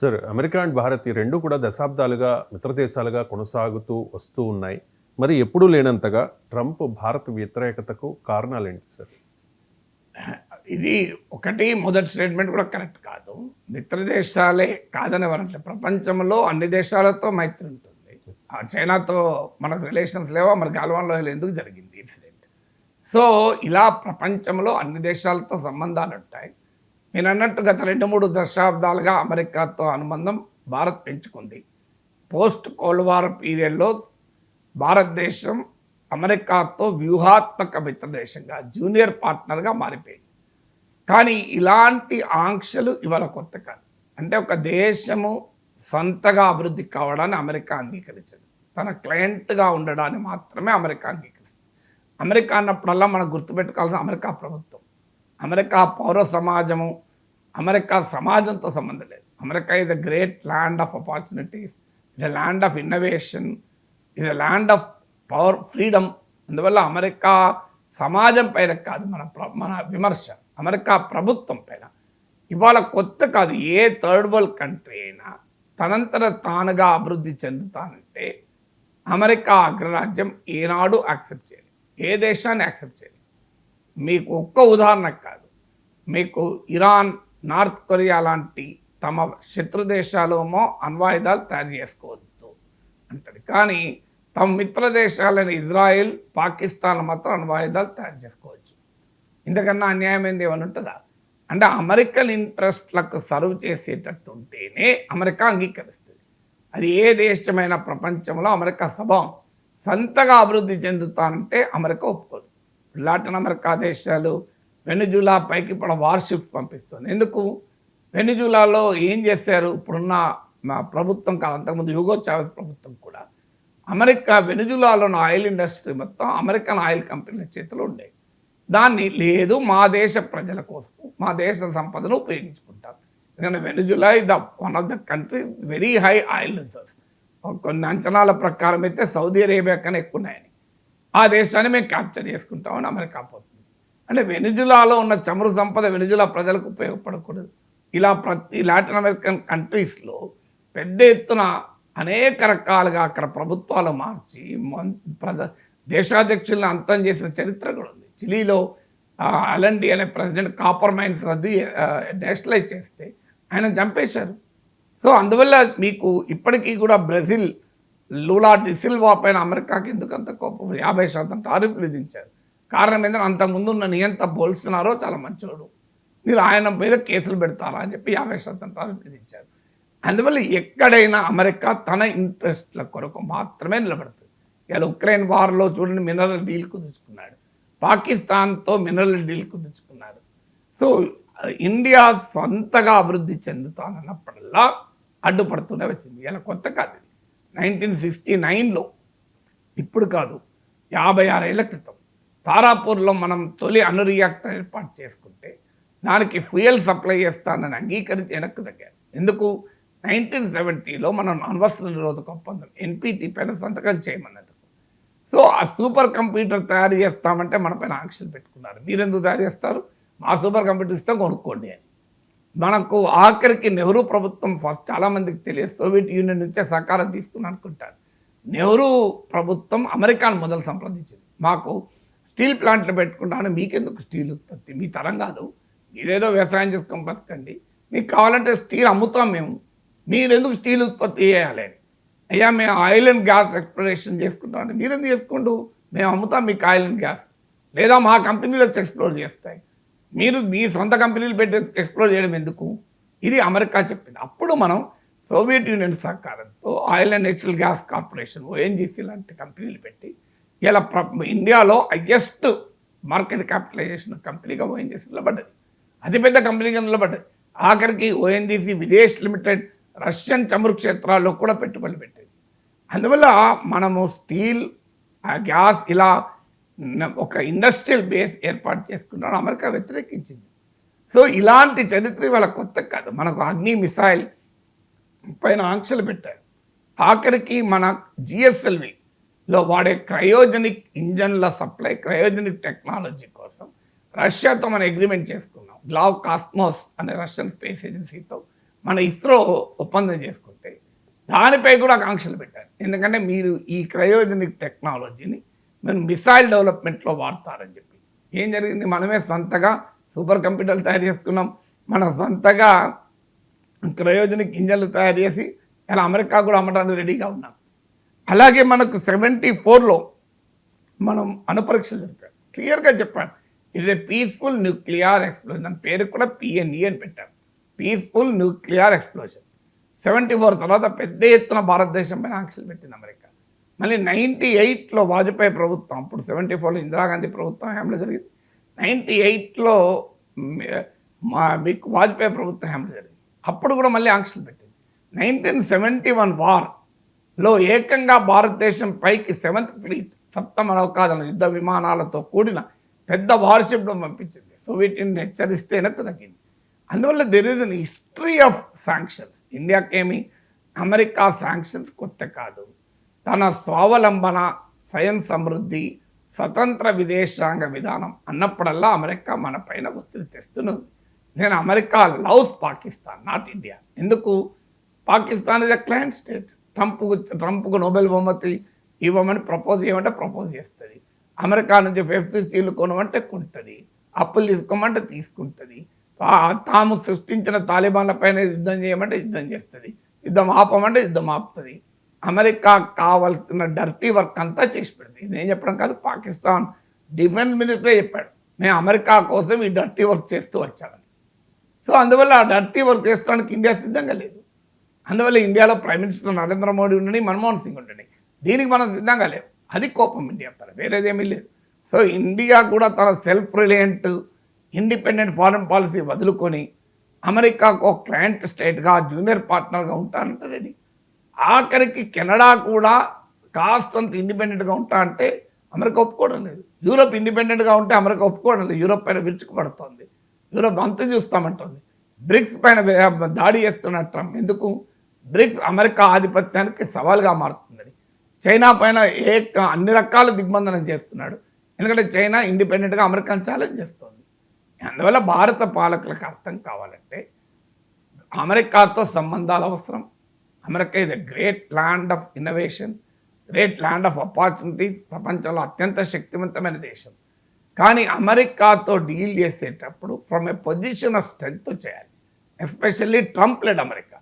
Sir America and Bharat ఈ రెండు కూడా దశాబ్దాలుగా మిత్రదేశాలుగా కొనసాగుతూ వస్తూ ఉన్నాయి. మరి ఎప్పుడూ లేనంతగా ట్రంప్ భారత్ వ్యతిరేకతకు కారణాలు ఏంటి సార్? ఇది ఒకటి మొదటి స్టేట్మెంట్ కూడా కరెక్ట్ కాదు. మిత్ర దేశాలే కాదని ఎవరంటే ప్రపంచంలో అన్ని దేశాలతో మైత్రి ఉంటుంది. చైనాతో మనకు రిలేషన్స్ లేవా? మరి గాల్వాన్లో ఎందుకు జరిగింది ఇన్సిడెంట్ సో ఇలా ప్రపంచంలో అన్ని దేశాలతో సంబంధాలు ఉంటాయి నేను అన్నట్టు గత రెండు మూడు దశాబ్దాలుగా అమెరికాతో అనుబంధం భారత్ పెంచుకుంది. పోస్ట్ కోల్డ్ వార్ పీరియడ్లో భారతదేశం అమెరికాతో వ్యూహాత్మక మిత్రదేశంగా జూనియర్ పార్ట్నర్గా మారిపోయింది. కానీ ఇలాంటి ఆంక్షలు ఇవాళ కొత్త కాదు. అంటే ఒక దేశము సొంతగా అభివృద్ధి కావడాన్ని అమెరికా అంగీకరించదు. తన క్లయింట్గా ఉండడాన్ని మాత్రమే అమెరికా అంగీకరిస్తుంది. అమెరికా అన్నప్పుడల్లా మనం గుర్తుపెట్టుకోవాల్సిన అమెరికా ప్రభుత్వం. అమెరికా పౌర సమాజము అమెరికా సమాజంతో సంబంధం లేదు. America is a great land of opportunities is a land of innovation is a land of power freedom అందువల్ల అమెరికా సమాజం పైన కాదు మన మన విమర్శ. అమెరికా ప్రభుత్వం పైన. ఇవాళ కొత్త కాదు ఏ థర్డ్ వరల్డ్ కంట్రీ అయినా తనంతట తానుగా అభివృద్ధి చెందుతానంటే అమెరికా అగ్రరాజ్యం ఏనాడు యాక్సెప్ట్ చేయాలి ఏ దేశాన్ని యాక్సెప్ట్ చేయాలి మీకు ఒక్క ఉదాహరణ కాదు. మీకు ఇరాన్ నార్త్ కొరియా లాంటి తమ శత్రు దేశాలేమో అణ్వాయుధాలు తయారు చేసుకోవద్దు అంటాడు కానీ తమ మిత్ర దేశాలైన ఇజ్రాయెల్ పాకిస్తాన్ మాత్రం అణ్వాయుధాలు తయారు చేసుకోవచ్చు. ఇంతకన్నా అన్యాయం ఏంది ఏమైనా ఉంటుందా? అంటే అమెరికన్ ఇంట్రెస్ట్లకు సర్వ్ చేసేటట్టు ఉంటేనే అమెరికా అంగీకరిస్తుంది. అది ఏ దేశమైన ప్రపంచంలో అమెరికా స్వభావం సొంతగా అభివృద్ధి చెందుతానంటే అమెరికా ఒప్పుకోదు. లాటిన్ అమెరికా దేశాలు వెనుజులా పైకి ఇప్పుడు వార్షిప్ పంపిస్తుంది. ఎందుకు? వెనుజులాలో ఏం చేశారు? ఇప్పుడున్న మా ప్రభుత్వం కాదు అంతకుముందు యుగో చావెస్ ప్రభుత్వం కూడా. అమెరికా వెనుజులాలో ఆయిల్ ఇండస్ట్రీ మొత్తం అమెరికన్ ఆయిల్ కంపెనీల చేతిలో ఉండే. దాన్ని లేదు మా దేశ ప్రజల కోసం మా దేశ సంపదను ఉపయోగించుకుంటాం ఎందుకంటే Venezuela is the one of the country very high oil reserves కొన్ని అంచనాల ప్రకారం అయితే సౌదీ అరేబియా కన్నా ఎక్కువ ఉన్నాయని. ఆ దేశాన్ని మేము క్యాప్చర్ చేసుకుంటామని అమెరికా పోతుంది. అంటే వెనుజులాలో ఉన్న చమురు సంపద వెనుజులా ప్రజలకు ఉపయోగపడకూడదు. ఇలా ప్రతి లాటిన్ అమెరికన్ కంట్రీస్లో పెద్ద ఎత్తున అనేక రకాలుగా అక్కడ ప్రభుత్వాలు మార్చి ప్రజ దేశాధ్యక్షులను అంతం చేసిన చరిత్ర కూడా ఉంది. చిలీలో అలండి అనే ప్రెసిడెంట్ కాపర్ మైన్స్ రద్దు నేషనలైజ్ చేస్తే ఆయన చంపేశారు. సో అందువల్ల మీకు ఇప్పటికీ కూడా బ్రెజిల్ లూలా డిసిల్వా పైన అమెరికాకి ఎందుకు అంత కోపం? యాభై శాతం టారిఫ్ విధించారు. కారణం ఏంటంటే అంతకుముందు ఉన్న నియంత పోల్స్తున్నారో చాలా మంచోడు. మీరు ఆయన మీద కేసులు పెడతారా అని చెప్పి యాభై శాతం టారిఫ్ విధించారు. అందువల్ల ఎక్కడైనా అమెరికా తన ఇంట్రెస్ట్ల కొరకు మాత్రమే నిలబడుతుంది. ఇలా ఉక్రెయిన్ వార్లో చూడండి మినరల్ డీల్ కుదుర్చుకున్నాడు పాకిస్తాన్తో మినరల్ డీల్ కుదుర్చుకున్నాడు సో ఇండియా సొంతగా అభివృద్ధి చెందుతానన్నప్పుడల్లా అడ్డుపడుతూనే వచ్చింది. ఇలా కొత్త కాదు నైన్టీన్ సిక్స్టీ నైన్లో ఇప్పుడు కాదు యాభై ఆరేళ్ళ క్రితం తారాపూర్లో మనం తొలి అణు రియాక్టర్ ఏర్పాటు చేసుకుంటే దానికి ఫ్యూయల్ సప్లై చేస్తానని అంగీకరించి వెనక్కి తగ్గారు. ఎందుకు? నైన్టీన్ సెవెంటీలో మనం అణ్వస్త్ర నిరోధక ఒప్పందం ఎన్పిటి పైన సంతకం చేయమన్నది. సో ఆ సూపర్ కంప్యూటర్ తయారు చేస్తామంటే మన పైన ఆంక్షలు పెట్టుకున్నారు. మీరెందుకు తయారు చేస్తారు? మా సూపర్ కంప్యూటర్ ఇస్తే కొనుక్కోండి అని. మనకు ఆఖరికి నెహ్రూ ప్రభుత్వం ఫస్ట్ చాలామందికి తెలియదు. సోవియట్ యూనియన్ నుంచే సహకారం తీసుకుని అనుకుంటారు. నెహ్రూ ప్రభుత్వం అమెరికాను మొదలు సంప్రదించింది మాకు స్టీల్ ప్లాంట్లు పెట్టుకుంటాను. మీకెందుకు స్టీల్ ఉత్పత్తి? మీ తరం కాదు. మీరేదో వ్యవసాయం చేసుకొని బతకండి. మీకు కావాలంటే స్టీల్ అమ్ముతాం మేము. మీరెందుకు స్టీల్ ఉత్పత్తి చేయాలి? అయ్యా మేము ఆయిల్ అండ్ గ్యాస్ ఎక్స్ప్లోరేషన్ చేసుకుంటాం మీరెందుకు చేసుకుంటూ మేము అమ్ముతాం మీకు ఆయిల్ అండ్ గ్యాస్. లేదా మా కంపెనీలు వచ్చి ఎక్స్ప్లోర్ చేస్తాయి. మీరు మీ సొంత కంపెనీలు పెట్టి ఎక్స్ప్లోర్ చేయడం ఎందుకు? ఇది అమెరికా చెప్పింది. అప్పుడు మనం సోవియట్ యూనియన్ సహకారంతో oil and natural gas corporation ONGC లాంటి కంపెనీలు పెట్టి ఇలా ప్ర ఇండియాలో హయ్యెస్ట్ మార్కెట్ క్యాపిటలైజేషన్ కంపెనీగా ఓఎన్జీసీ నిలబడ్డది. అతిపెద్ద కంపెనీగా నిలబడ్డది. ఆఖరికి ఓఎన్జీసీ విదేశ్ లిమిటెడ్ రష్యన్ చమురు క్షేత్రాల్లో కూడా పెట్టుబడులు పెట్టేది. అందువల్ల మనము స్టీల్ ఆ గ్యాస్ ఇలా ఒక ఇండస్ట్రియల్ బేస్ ఏర్పాటు చేసుకున్నాను అమెరికా వ్యతిరేకించింది. సో ఇలాంటి చరిత్ర వాళ్ళ కొత్త కాదు. మనకు అగ్ని మిసైల్ పైన ఆంక్షలు పెట్టారు. ఆఖరికి మన జిఎస్ఎల్విలో వాడే క్రయోజనిక్ ఇంజన్ల సప్లై క్రయోజనిక్ టెక్నాలజీ కోసం రష్యాతో మనం అగ్రిమెంట్ చేసుకున్నాం. గ్లావ్ కాస్మోస్ అనే రష్యన్ స్పేస్ ఏజెన్సీతో మన ఇస్రో ఒప్పందం చేసుకుంటే దానిపై కూడా ఆంక్షలు పెట్టారు. ఎందుకంటే మీరు ఈ క్రయోజనిక్ టెక్నాలజీని మీరు మిసైల్ డెవలప్మెంట్లో వాడతారని చెప్పి. ఏం జరిగింది? మనమే సొంతగా సూపర్ కంప్యూటర్లు తయారు చేసుకున్నాం. మన సొంతగా క్రయోజనిక్ ఇంజన్లు తయారు చేసి ఇలా అమెరికా కూడా అమ్మడానికి రెడీగా ఉన్నాం. అలాగే మనకు సెవెంటీ ఫోర్లో మనం అనుపరీక్షలు జరిపాం క్లియర్గా చెప్పాను. It's a peaceful nuclear explosion పేరు కూడా పిఎన్ఈ అని పెట్టారు. Peaceful nuclear explosion seventy four తర్వాత పెద్ద ఎత్తున భారతదేశం పైన ఆంక్షలు పెట్టింది అమెరికా. మళ్ళీ నైంటీ ఎయిట్లో వాజ్పేయి ప్రభుత్వం అప్పుడు సెవెంటీ ఫోర్లో ఇందిరాగాంధీ ప్రభుత్వం హేమలో జరిగింది. నైంటీ ఎయిట్లో మా మీకు వాజ్పేయి ప్రభుత్వం హేమలో జరిగింది. అప్పుడు కూడా మళ్ళీ ఆంక్షలు పెట్టింది. నైన్టీన్ సెవెంటీ వన్ వార్లో ఏకంగా భారతదేశం పైకి సెవెంత్ ఫ్లీట్ సప్తమ నౌకాదళ యుద్ధ విమానాలతో కూడిన పెద్ద వార్షిప్ను పంపించింది. సోవియట్ యూనియన్ హెచ్చరిస్తే వెనక్కు తగ్గింది. అందువల్ల there is an history of sanctions ఇండియాకేమి America sanctions కొత్త కాదు. తన స్వావలంబన స్వయం సమృద్ధి స్వతంత్ర విదేశాంగ విధానం అన్నప్పుడల్లా అమెరికా మన పైన ఒత్తిడి తెస్తున్నది. నేను America loves Pakistan not India. ఎందుకు? Pakistan is a client state. Trump ట్రంప్కు Nobel బహుమతి ఇవ్వమని ప్రపోజ్ చేయమంటే ప్రపోజ్ చేస్తుంది. అమెరికా నుంచి ఫిఫ్త్ స్టీల్ కొనమంటే కొంటుంది. అప్పులు తీసుకోమంటే తీసుకుంటుంది. తాము సృష్టించిన తాలిబాన్ల పైన యుద్ధం చేయమంటే యుద్ధం చేస్తుంది. యుద్ధం ఆపమంటే యుద్ధం ఆపుతుంది. అమెరికా కావాల్సిన డర్టీ వర్క్ అంతా చేసి పెడింది నేను చెప్పడం కాదు పాకిస్తాన్ డిఫెన్స్ మినిస్టరే చెప్పాడు మేము అమెరికా కోసం ఈ డర్టీ వర్క్ చేస్తూ వచ్చామని. సో అందువల్ల ఆ డర్టీ వర్క్ చేస్తానికి ఇండియా సిద్ధంగా లేదు. అందువల్ల ఇండియాలో ప్రైమ్ మినిస్టర్ నరేంద్ర మోడీ ఉండని మన్మోహన్ సింగ్ ఉండని దీనికి మనం సిద్ధంగా లేవు అది కోపం ఇండియా పర వేరేదేమీ లేదు. సో ఇండియా కూడా తన self reliant independent foreign policy వదులుకొని అమెరికాకు ఒక క్లయింట్ స్టేట్గా జూనియర్ పార్ట్నర్గా ఉంటానంటే రెడీ. ఆఖరికి కెనడా కూడా కాస్తంత ఇండిపెండెంట్గా ఉంటా అంటే అమెరికా ఒప్పుకోవడం లేదు. యూరోప్ ఇండిపెండెంట్గా ఉంటే అమెరికా ఒప్పుకోవడం లేదు. యూరోప్ పైన విరుచుకుపడుతోంది. యూరోప్ అంతు చూస్తామంటుంది. బ్రిక్స్ పైన దాడి చేస్తున్న ట్రంప్ ఎందుకు? బ్రిక్స్ అమెరికా ఆధిపత్యానికి సవాల్గా మారుతుందని. చైనా పైన ఏ అన్ని రకాల దిగ్బంధనం చేస్తున్నాడు. ఎందుకంటే చైనా ఇండిపెండెంట్గా అమెరికాను ఛాలెంజ్ చేస్తుంది. అందువల్ల భారత పాలకులకు అర్థం కావాలంటే అమెరికాతో సంబంధాలు అవసరం. America is a great land of innovation great land of opportunity ప్రపంచంలో అత్యంత శక్తివంతమైన దేశం. కానీ అమెరికాతో డీల్ చేసేటప్పుడు from a position of strength చేయాలి. Especially Trump led America.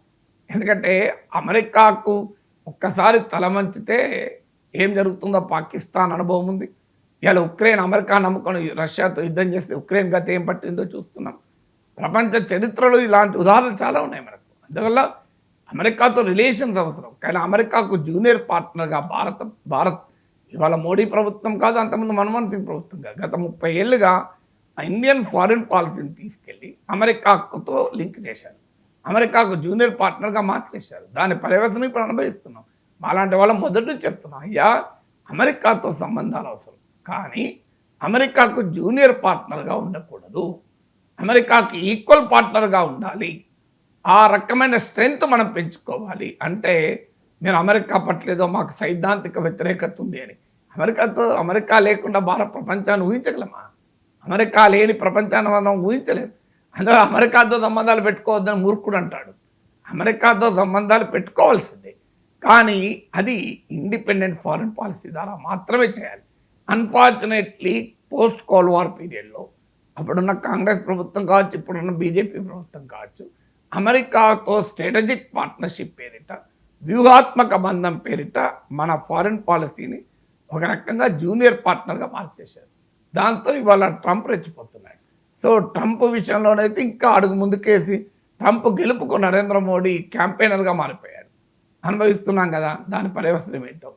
ఎందుకంటే అమెరికాకు ఒక్కసారి తలమంచితే ఏం జరుగుతుందో పాకిస్తాన్ అనుభవం ఉంది. ఇవాళ ఉక్రెయిన్ అమెరికా నమ్ముకొని రష్యాతో యుద్ధం చేస్తే ఉక్రెయిన్ గత ఏం పట్టిందో చూస్తున్నాం. ప్రపంచ చరిత్రలో ఇలాంటి ఉదాహరణలు చాలా ఉన్నాయి మనకు. అందువల్ల అమెరికాతో రిలేషన్స్ అవసరం. కానీ అమెరికాకు జూనియర్ పార్ట్నర్గా భారత భారత్ ఇవాళ మోడీ ప్రభుత్వం కాదు అంతకుముందు మన్మోహన్ సింగ్ ప్రభుత్వం కాదు. గత ముప్పై ఏళ్ళుగా ఇండియన్ ఫారిన్ పాలసీని తీసుకెళ్ళి అమెరికాతో లింక్ చేశారు. అమెరికాకు జూనియర్ పార్ట్నర్గా మార్చేశారు. దాని పర్యవసనం ఇప్పుడు అనుభవిస్తున్నాం. అలాంటి వాళ్ళ మొదటి చెప్తున్నాం అయ్యా అమెరికాతో సంబంధాలు అవసరం. కానీ అమెరికాకు జూనియర్ పార్ట్నర్గా ఉండకూడదు. అమెరికాకి ఈక్వల్ పార్ట్నర్గా ఉండాలి. ఆ రకమైన స్ట్రెంగ్త్ మనం పెంచుకోవాలి. అంటే నేను అమెరికా పట్లేదో మాకు సైద్ధాంతిక వ్యతిరేకత ఉంది అని. అమెరికాతో అమెరికా లేకుండా భారత ప్రపంచాన్ని ఊహించగలమా? అమెరికా లేని ప్రపంచాన్ని మనం ఊహించలేము అందులో అమెరికాతో సంబంధాలు పెట్టుకోవద్దని మూర్ఖుడు అంటాడు. అమెరికాతో సంబంధాలు పెట్టుకోవాల్సిందే. కానీ అది ఇండిపెండెంట్ ఫారిన్ పాలసీ ద్వారా మాత్రమే చేయాలి. అన్ఫార్చునేట్లీ పోస్ట్ కోల్డ్ వార్ పీరియడ్లో. అప్పుడున్న కాంగ్రెస్ ప్రభుత్వం కావచ్చు ఇప్పుడున్న బీజేపీ ప్రభుత్వం కావచ్చు అమెరికాతో స్ట్రాటజిక్ పార్ట్నర్షిప్ పేరిట వ్యూహాత్మక బంధం పేరిట మన ఫారిన్ పాలసీని ఒక రకంగా జూనియర్ పార్ట్నర్గా మార్చేశారు. దాంతో ఇవాళ ట్రంప్ రెచ్చిపోతున్నాడు. సో ట్రంప్ విషయంలోనైతే ఇంకా అడుగు ముందుకేసి ట్రంప్ గెలుపుకు నరేంద్ర మోడీ క్యాంపెయినర్గా మారిపోయాడు. అనుభవిస్తున్నాం కదా దాని పర్యవసనం ఏంటో.